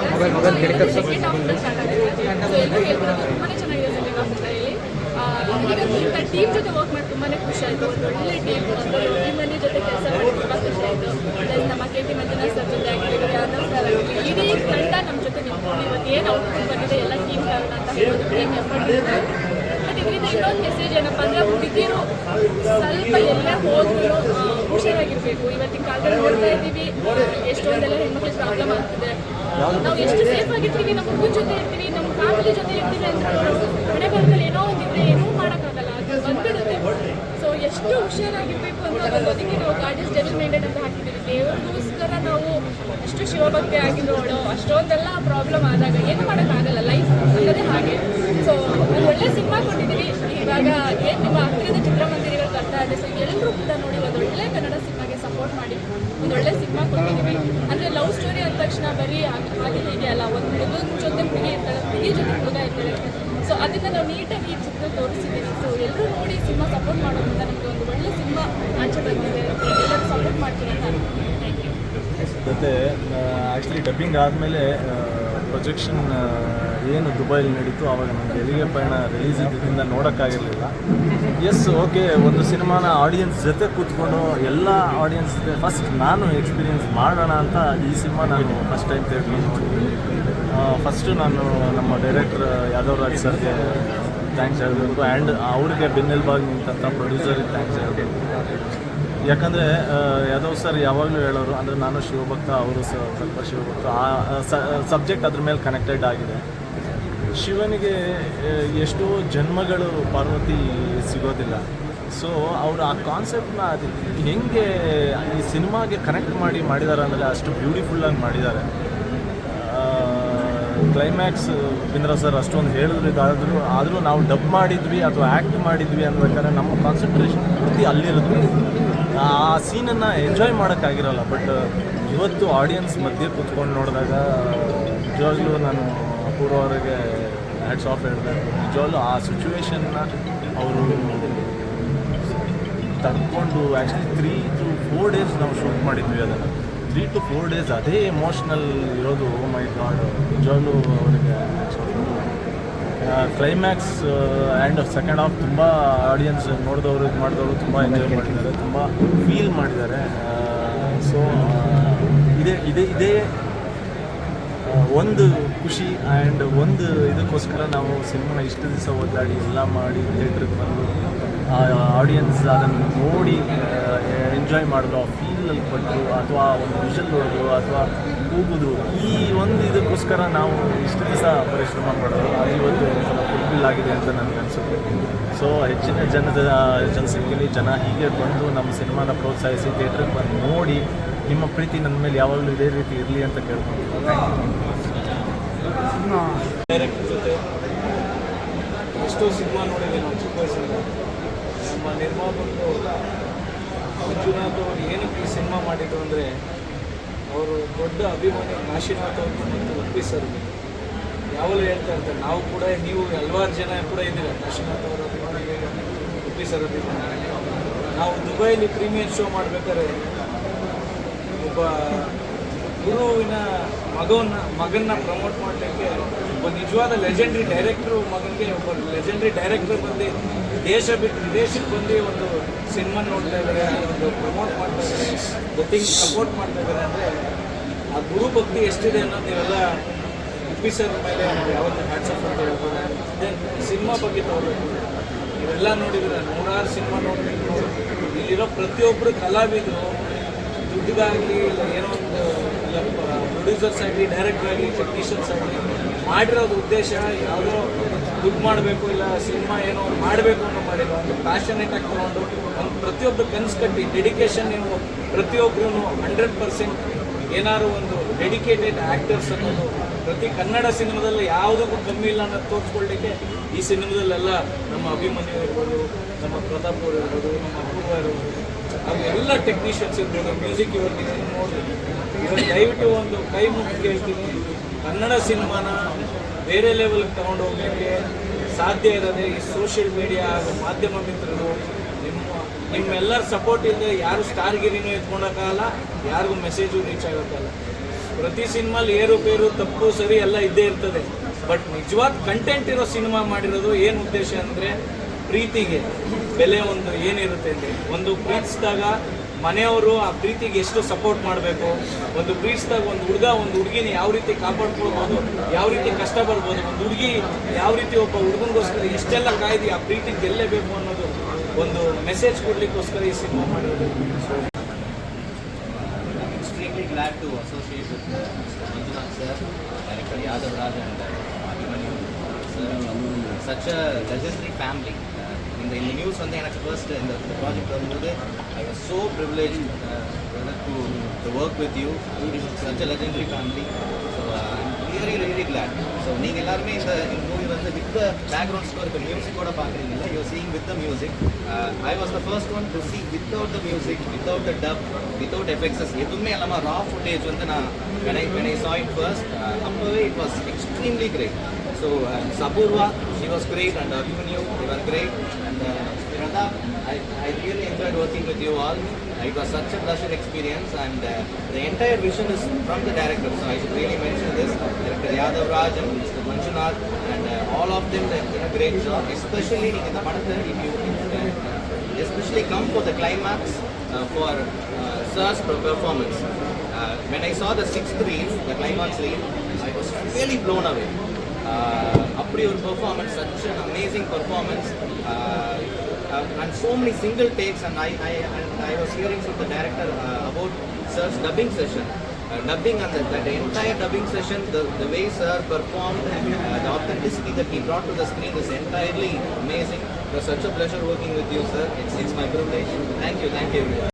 Second mobile start ಆಗುತ್ತೆ so ಎಲ್ಲರೂ ಹೇಳ್ತಾರೆ ತುಂಬಾ ಚೆನ್ನಾಗಿದೆ ಸೆಕೆಂಡ್ ನನಗಂತೂ ಟೀಮ್ ಜೊತೆ ವರ್ಕ್ ಮಾಡಿ ತುಂಬಾ ಖುಷಿ ಆಯಿತು. ಒಂದು ಒಳ್ಳೆ ಟೀಮ್ ಟೀಮಲ್ಲಿ ಜೊತೆ ಕೆಲಸ ಮಾಡಿ ತುಂಬ ಖುಷಿ ಆಯಿತು ಪ್ಲಸ್ ನಮ್ಮ ಕೆ ಟಿ ಮಂಜುನಾಥ್ ಸರ್ ಜೊತೆ ಆಗಿರಲಿ ಯಾದವ್ ಸರ್ ಆಗಿರಲಿ ಇಡೀ ತಂಡ ನಮ್ಮ ಜೊತೆ ನಿಂತ್ಕೊಂಡು ಇವತ್ತು ಏನು ಔಟ್ಪುಟ್ ಬಂದಿದೆ ಎಲ್ಲ ಟೀಮ್ ಕಾರಣ ಅಂತ ಹೇಳ್ಬೋದು ಟೀಮ್ ಎಫರ್ಟ್ ಬಟ್ ಇದರಿಂದ ಇನ್ನೊಂದು ಮೆಸೇಜ್ ಏನಪ್ಪ ಅಂದರೆ ಹುಡುಗಿರು ಸ್ವಲ್ಪ ಎಲ್ಲೇ ಹೋದ್ರು ಹುಷಾರಾಗಿರ್ಬೇಕು ಇವತ್ತಿನ ಕಾಲದಲ್ಲಿ ನೋಡ್ತಾ ಇದ್ದೀವಿ, ಎಷ್ಟೊಂದೆಲ್ಲ ಹೆಣ್ಮಕ್ಳಿಗೆ ಪ್ರಾಬ್ಲಮ್ ಆಗ್ತಿದೆ. ನಾವು ಎಷ್ಟು ಸೇಫ್ ಆಗಿರ್ತೀವಿ, ನಮ್ಮ ಮಗು ಜೊತೆ ಇರ್ತೀವಿ, ನಮ್ಮ ಫ್ಯಾಮಿಲಿ ಜೊತೆ ಇರ್ತೀವಿ ಅಂತ ಹಣೆ ಬರದಲ್ಲಿ ಏನೋ ಒಂದಿದ್ರೆ ಏನೂ ಮಾಡೋಕ್ಕಾಗಲ್ಲ. ಅದು ಬಂದ್ಬಿಡುತ್ತೆ. ಸೊ ಎಷ್ಟು ಹುಷಾರಾಗಿರ್ಬೇಕು ಅಂತ ಅನ್ನೋದಕ್ಕೆ ನಾವು ಗಾಡಿಸ್ ಜಡ್ಜ್ ಮೈಂಡೆಡ್ ಅಂತ ಹಾಕಿದ್ದೀವಿ. ದೇವರಿಗೋಸ್ಕರ ನಾವು ಎಷ್ಟು ಶಿವಭಕ್ತಿ ಆಗಿರೋಳು ಅಷ್ಟೊಂದೆಲ್ಲ ಪ್ರಾಬ್ಲಮ್ ಆದಾಗ ಏನು ಮಾಡೋಕ್ಕಾಗಲ್ಲ ಲೈಫ್ ಅನ್ನೋದೇ ಹಾಗೆ. ಸೊ ಒಂದು ಒಳ್ಳೆ ಸಿನಿಮಾ ಕೊಟ್ಟಿದ್ದೀವಿ. ಇವಾಗ ಏನು ನಿಮ್ಮ ಹತ್ತಿರದ ಚಿತ್ರಮಂದಿರಗಳು ಬರ್ತಾ ಇದೆ ಸೊ ಎಲ್ಲರೂ ಕೂಡ ನೋಡಿ ಒಂದು ಒಳ್ಳೆ ಕನ್ನಡ ಸಿನಿಮಾಗೆ ಸಪೋರ್ಟ್ ಮಾಡಿ ಒಂದು ಒಳ್ಳೆ ಸಿನಿಮಾ ಕೊಟ್ಟಿದ್ದೀವಿ ಅಂದರೆ ಲವ್ ಸ್ಟೋರಿ ಅಂದ ತಕ್ಷಣ ಬರೀ ಹಾಗೆ ಹಾಗೆ ಹೀಗೆ ಅಲ್ಲ ಒಂದು ಹುಡುಗನ ಜೊತೆ ಹುಡುಗಿ ಇರ್ತಾಳೆ ಹುಡುಗಿ ಜೊತೆ ಹುಡುಗ ಇರ್ತಾಳೆ ಸೊ ಅದನ್ನು ನಾವು ನೀಟಾಗಿ ಈ ಚಿತ್ರ ತೋರಿಸಿದ್ದೀವಿ ಸೊ ಎಲ್ಲರೂ ನೋಡಿ ಸಿನಿಮಾ ಸಪೋರ್ಟ್ ಮಾಡೋದ್ರಿಂದ ನಮಗೆ ಒಂದು ಒಳ್ಳೆ ಸಿನಿಮಾ ಆಚೆ ಬಂದಿದೆ. ಎಲ್ಲರೂ ಸಪೋರ್ಟ್ ಮಾಡ್ತೀವಿ ಅಂತ ಮತ್ತು ಆ್ಯಕ್ಚುಲಿ ಡಬ್ಬಿಂಗ್ ಆದಮೇಲೆ ಪ್ರೊಜೆಕ್ಷನ್ ಏನು ದುಬೈಲಿ ನಡೀತು ಆವಾಗ ನನಗೆ ಎಲ್ಲಿಗೆ ಪಯಣ ರಿಲೀಸ್ ಇದ್ದಿದ್ದರಿಂದ ನೋಡೋಕ್ಕಾಗಿರಲಿಲ್ಲ. ಎಸ್ ಓಕೆ ಒಂದು ಸಿನಿಮಾನ ಆಡಿಯನ್ಸ್ ಜೊತೆ ಕೂತ್ಕೊಂಡು ಎಲ್ಲ ಆಡಿಯನ್ಸ್ ಜೊತೆ ಫಸ್ಟ್ ನಾನು ಎಕ್ಸ್ಪೀರಿಯನ್ಸ್ ಮಾಡೋಣ ಅಂತ ಈ ಸಿನಿಮಾ ನಾನು ಫಸ್ಟ್ ಟೈಮ್ ಥಿಯೇಟ್ರಲ್ಲಿ ಫಸ್ಟು ನಾನು ನಮ್ಮ ಡೈರೆಕ್ಟರ್ ಯಾದವ್ ರಾಜ್ ಸರ್ಗೆ ಥ್ಯಾಂಕ್ಸ್ ಹೇಳಬೇಕು. ಆ್ಯಂಡ್ ಅವ್ರಿಗೆ ಬೆನ್ನೆಲುಬಾಗಿ ನಿಂತಂಥ ಪ್ರೊಡ್ಯೂಸರಿಗೆ ಥ್ಯಾಂಕ್ಸ್ ಹೇಳಬೇಕು. ಯಾಕಂದರೆ ಯಾದವ್ ಸರ್ ಯಾವಾಗಲೂ ಹೇಳೋರು, ಅಂದರೆ ನಾನು ಶಿವಭಕ್ತ, ಅವರು ಸ್ವಲ್ಪ ಶಿವಭಕ್ತ, ಆ ಸಬ್ಜೆಕ್ಟ್ ಅದ್ರ ಮೇಲೆ ಕನೆಕ್ಟೆಡ್ ಆಗಿದೆ. ಶಿವನಿಗೆ ಎಷ್ಟೋ ಜನ್ಮಗಳು ಪಾರ್ವತಿ ಸಿಗೋದಿಲ್ಲ. ಸೊ ಅವರು ಆ ಕಾನ್ಸೆಪ್ಟನ್ನ ಅದು ಹೆಂಗೆ ಈ ಸಿನಿಮಾಗೆ ಕನೆಕ್ಟ್ ಮಾಡಿ ಮಾಡಿದ್ದಾರೆ ಅಂದರೆ ಅಷ್ಟು ಬ್ಯೂಟಿಫುಲ್ಲಾಗಿ ಮಾಡಿದ್ದಾರೆ. ಕ್ಲೈಮ್ಯಾಕ್ಸ್ ಬಿಂದ್ರ ಸರ್ ಅಷ್ಟೊಂದು ಹೇಳಿದ್ರು ಇದಾದರೂ ಆದರೂ ನಾವು ಡಬ್ ಮಾಡಿದ್ವಿ, ಅಥವಾ ಆ್ಯಕ್ಟ್ ಮಾಡಿದ್ವಿ ಅನ್ಬೇಕಾದ್ರೆ ನಮ್ಮ ಕಾನ್ಸಂಟ್ರೇಷನ್ ಪೂರ್ತಿ ಅಲ್ಲಿರೋದು ಆ ಸೀನನ್ನು ಎಂಜಾಯ್ ಮಾಡೋಕ್ಕಾಗಿರಲ್ಲ ಬಟ್ ಇವತ್ತು ಆಡಿಯನ್ಸ್ ಮಧ್ಯೆ ಕೂತ್ಕೊಂಡು ನೋಡಿದಾಗ, ನಿಜವಾಗ್ಲೂ ನಾನು ಅಪೂರ್ವ ಅವರಿಗೆ ಹ್ಯಾಟ್ಸ್ ಆಫ್ ಹೇಳಬೇಕು ನಿಜವಾಗ್ಲೂ ಆ ಸಿಚುವೇಶನ್ನ ಅವರು ತಗೊಂಡು actually three to four days ನಾವು ಶೂಟ್ ಮಾಡಿದ್ವಿ ಅದನ್ನು. ತ್ರೀ ಟು ಫೋರ್ ಡೇಸ್ ಅದೇ ಎಮೋಷ್ನಲ್ ಇರೋದು ಮೈ ಗಾಡ್ ನಿಜವಾಗ್ಲೂ ಅವರಿಗೆ ಕ್ಲೈಮ್ಯಾಕ್ಸ್ ಆ್ಯಂಡ್ ಸೆಕೆಂಡ್ ಹಾಫ್ ತುಂಬ ಆಡಿಯನ್ಸ್ ನೋಡಿದವರು ಇದು ಮಾಡಿದವರು ತುಂಬ ಎಂಜಾಯ್ ಮಾಡಿದ್ದಾರೆ ತುಂಬ ಫೀಲ್ ಮಾಡಿದ್ದಾರೆ. ಸೊ ಇದೇ ಇದೇ ಇದೇ ಒಂದು ಖುಷಿ ಆ್ಯಂಡ್ ಒಂದು ಇದಕ್ಕೋಸ್ಕರ ನಾವು ಸಿನಿಮಾನ ಇಷ್ಟು ದಿವಸ ಓದಾಡಿ ಎಲ್ಲ ಮಾಡಿ ಥಿಯೇಟ್ರಿಗೆ ಬಂದು ಆ ಆಡಿಯನ್ಸ್ ಅದನ್ನು ನೋಡಿ ಎಂಜಾಯ್ ಮಾಡಿದ್ರು ಆ ಫೀಲಲ್ಲಿ ಪಟ್ಟರು ಅಥವಾ ಒಂದು ವಿಷಲ್ ನೋಡಿದ್ರು ಅಥವಾ ಕೂಗುದು ಈ ಒಂದು ಇದಕ್ಕೋಸ್ಕರ ನಾವು ಇಷ್ಟು ದಿವಸ ಪರಿಶ್ರಮ ಮಾಡೋದು ಅದು ಇವತ್ತು ಫುಲ್ಫಿಲ್ ಆಗಿದೆ ಅಂತ ನನಗೆ ಅನಿಸುತ್ತೆ. ಸೊ ಹೆಚ್ಚಿನ ಜನದ ಜನಸಂಖ್ಯೆಯಲ್ಲಿ ಜನ ಹೀಗೆ ಬಂದು ನಮ್ಮ ಸಿನಿಮಾನ ಪ್ರೋತ್ಸಾಹಿಸಿ, ಥಿಯೇಟ್ರಿಗೆ ಬಂದು ನೋಡಿ ನಿಮ್ಮ ಪ್ರೀತಿ ನನ್ನ ಮೇಲೆ ಯಾವಾಗಲೂ ಇದೇ ರೀತಿ ಇರಲಿ ಅಂತ ಕೇಳ್ಕೊಂಡು. ಡೈರೆಕ್ಟರ್ ಜೊತೆ ಎಷ್ಟೋ ಸಿನಿಮಾ ನೋಡಿದೆ ನಾವು ಚಿಕ್ಕ ವಯಸ್ಸಿಂದ ನಮ್ಮ ನಿರ್ಮಾಪಕರು, ಮಂಜುನಾಥ್ ಅವರು ಏನಕ್ಕೆ ಈ ಸಿನಿಮಾ ಮಾಡಿದ್ರು ಅಂದರೆ ಅವರು ದೊಡ್ಡ ಅಭಿಮಾನಿ ಕಾಶಿನಾಥ್ ಅವರು ಮತ್ತು ಉಪ್ಪಿ ಸರ್ ಯಾವಾಗಲೂ ಹೇಳ್ತಾ ಇರ್ತಾರೆ, ನಾವು ಕೂಡ ನೀವು ಹಲವಾರು ಜನ ಕೂಡ ಇದ್ದೀರ? ಕಾಶಿನಾಥ್ ಅವರ ಅಭಿಮಾನಿ ಉಪ್ಪಿ ಸರ್ ನಾವು ದುಬೈಲಿ ಪ್ರೀಮಿಯರ್ ಶೋ ಮಾಡಬೇಕಾದ್ರೆ ಒಬ್ಬ ಗುರುವಿನ ಮಗವನ್ನ ಮಗನ್ನ ಪ್ರಮೋಟ್ ಮಾಡಲಿಕ್ಕೆ ಒಬ್ಬ ನಿಜವಾದ ಲೆಜೆಂಡ್ರಿ ಡೈರೆಕ್ಟ್ರು ಮಗನಿಗೆ, ಒಬ್ಬ ಲೆಜೆಂಡ್ರಿ ಡೈರೆಕ್ಟ್ರ್ ಬಂದು ದೇಶ ಬಿಟ್ಟು ವಿದೇಶಕ್ಕೆ ಬಂದು ಒಂದು ಸಿನಿಮಾ ನೋಡ್ತಾ ಇದ್ದಾರೆ ಒಂದು ಪ್ರಮೋಟ್ ಮಾಡ್ತಾ ಇದ್ದಾರೆ ಜೊತೆಗೆ ಸಪೋರ್ಟ್ ಮಾಡ್ತಾ ಇದ್ದಾರೆ ಅಂದರೆ ಆ ಗುರು ಭಕ್ತಿ ಎಷ್ಟಿದೆ ಅನ್ನೋದು ನೀವೆಲ್ಲ ಆಫೀಸರ್ ಮೇಲೆ ಯಾವತ್ತೂ ಹ್ಯಾಟ್ಸಪ್ ಅಂತ ಹೇಳ್ಬೋದು ದೆನ್ ಸಿನಿಮಾ ಬಗ್ಗೆ ತಗೋಬೇಕು ಇವೆಲ್ಲ ನೋಡಿದ್ರೆ ನೂರಾರು ಸಿನಿಮಾ ನೋಡಬೇಕು. ಇಲ್ಲಿರೋ ಪ್ರತಿಯೊಬ್ಬರು ಕಲಾವಿದರು ದುಡ್ಡಿಗಾಗಲಿ ಇಲ್ಲ ಏನೋ ಒಂದು, ಇಲ್ಲ ಪ್ರೊಡ್ಯೂಸರ್ಸ್ ಆಗಲಿ ಡೈರೆಕ್ಟರ್ ಆಗಲಿ ಟೆಕ್ನಿಷಿಯನ್ಸ್ ಆಗಲಿ ಮಾಡಿರೋದು ಉದ್ದೇಶ ಯಾವುದೋ ದುಡ್ಡು ಮಾಡಬೇಕು ಇಲ್ಲ ಸಿನಿಮಾ ಏನೋ ಮಾಡಬೇಕು ಅನ್ನೋ ಮಾಡಿಲ್ಲ ಒಂದು ಪ್ಯಾಷನೇಟ್ ಆಗಿ ತೊಗೊಂಡು ಒಂದು ಪ್ರತಿಯೊಬ್ಬರು ಕನಸು ಕಟ್ಟಿ ಡೆಡಿಕೇಶನ್ ನೀವು ಪ್ರತಿಯೊಬ್ಬರೂ ಹಂಡ್ರೆಡ್ ಪರ್ಸೆಂಟ್ ಏನಾದ್ರು ಒಂದು ಡೆಡಿಕೇಟೆಡ್ ಆ್ಯಕ್ಟರ್ಸ್ ಅನ್ನೋದು ಪ್ರತಿ ಕನ್ನಡ ಸಿನಿಮಾದಲ್ಲಿ ಯಾವುದಕ್ಕೂ ಕಮ್ಮಿ ಇಲ್ಲ ಅನ್ನೋದು ತೋರಿಸ್ಕೊಳ್ಳಿಕ್ಕೆ ಈ ಸಿನಿಮಾದಲ್ಲೆಲ್ಲ ನಮ್ಮ ಅಭಿಮನ್ಯು ಇರ್ಬೋದು, ನಮ್ಮ ಪ್ರತಾಪ್ ಅವರು ಇರ್ಬೋದು, ನಮ್ಮ ಅಪೂರ್ವ ಇರ್ಬೋದು. ಹಾಗೂ ಎಲ್ಲ ಟೆಕ್ನಿಷಿಯನ್ಸ್ ಇರ್ಬೋದು ಮ್ಯೂಸಿಕ್ ಇವರಿಗೆ ನೋಡಿ ಇವಾಗ ದಯವಿಟ್ಟು ಒಂದು ಕೈ ಮುಗಿದು ಕೇಳ್ತೀನಿ ಕನ್ನಡ ಸಿನಿಮಾನ ಬೇರೆ ಲೆವೆಲ್ಗೆ ತಗೊಂಡು ಹೋಗಲಿಕ್ಕೆ ಸಾಧ್ಯ ಇರೋದೇ ಈ ಸೋಷಿಯಲ್ ಮೀಡಿಯಾ ಹಾಗೂ ಮಾಧ್ಯಮ ಮಿತ್ರರು ನಿಮ್ಮ, ನಿಮ್ಮೆಲ್ಲರ ಸಪೋರ್ಟ್ ಇಲ್ಲದೆ ಯಾರು ಸ್ಟಾರ್ಗಿರಿನೂ ಎತ್ಕೊಳಕ್ಕಾಗಲ್ಲ ಯಾರಿಗೂ ಮೆಸೇಜು ರೀಚ್ ಆಗೋಕ್ಕಲ್ಲ ಪ್ರತಿ ಸಿನಿಮಾಲಿ ಏರುಪೇರು ತಪ್ಪು, ಸರಿ ಎಲ್ಲ ಇದ್ದೇ ಇರ್ತದೆ. ಬಟ್ ನಿಜವಾದ ಕಂಟೆಂಟ್ ಇರೋ ಸಿನಿಮಾ ಮಾಡಿರೋದು ಏನು ಉದ್ದೇಶ ಅಂದರೆ ಪ್ರೀತಿಗೆ. ಬೆಲೆ ಒಂದು ಏನಿರುತ್ತೆ ಅಂದರೆ, ಒಂದು ಪ್ರೀತಿಸಿದಾಗ ಮನೆಯವರು ಆ ಪ್ರೀತಿಗೆ ಎಷ್ಟು ಸಪೋರ್ಟ್ ಮಾಡಬೇಕು? ಒಂದು ಪ್ರೀತಿಸಿದಾಗ ಒಂದು ಹುಡುಗ ಒಂದು ಹುಡುಗಿನ ಯಾವ ರೀತಿ ಕಾಪಾಡ್ಕೊಳ್ಬೋದು ಯಾವ ರೀತಿ ಕಷ್ಟ ಬರ್ಬೋದು ಒಂದು ಹುಡುಗಿ ಯಾವ ರೀತಿ ಒಬ್ಬ ಹುಡುಗನಿಗೋಸ್ಕರ ಇಷ್ಟೆಲ್ಲ ಕಾಯ್ದು ಆ ಪ್ರೀತಿ ಗೆಲ್ಲೇಬೇಕು ಅನ್ನೋದು ಒಂದು ಮೆಸೇಜ್ ಕೊಡ್ಲಿಕ್ಕೋಸ್ಕರ ಈ ಸಿನಿಮಾ ಮಾಡಿರೋದು. Glad to associate with uh, Mr. Manjunath sir, director Yadav Raj and uh, இந்த இந்த நியூஸ் வந்து எனக்கு ஃபர்ஸ்ட் இந்த ப்ராஜெக்ட் வரும்போது I was so privilege to work with you such a legendary family glad. So நீங்கள் எல்லாருமே இந்த மூவி வந்து வித் த பேக்ரவுண்ட் ஸ்கோர் இப்போ மியூசிக்கோட பார்க்குறீங்கல்ல you seeing with the music I was the first one to see without the music without the dub without effects எதுவுமே இல்லாமல் raw footage வந்து நான் வென் சா இட் ஃபர்ஸ்ட் அப்போவே it was extremely great so சபூர்வா she was great and Abhimanyu you are great and I I really enjoyed working with you all it was such a pleasure experience and uh, the entire vision is from the director so I should really mention this director Yadav Raj and Mr. Manjunath and uh, all of them they did a great job especially நீங்க இந்த படத்தை if you uh, especially come for the climax uh, for uh, Sir's per- performance. Uh, when I saw the sixth reel, the climax reel, I was really blown away. Uh, அப்படி ஒரு performance, such an amazing performance, uh, and so many single takes. And I, I, and I was hearing from the director uh, about Sir's dubbing session. Uh, dubbing and the, the entire dubbing session, the, the way Sir performed, uh, the authenticity that he brought to the screen is entirely amazing. It was such a pleasure working with you, sir. It's, it's my privilege. Thank you, thank you everyone.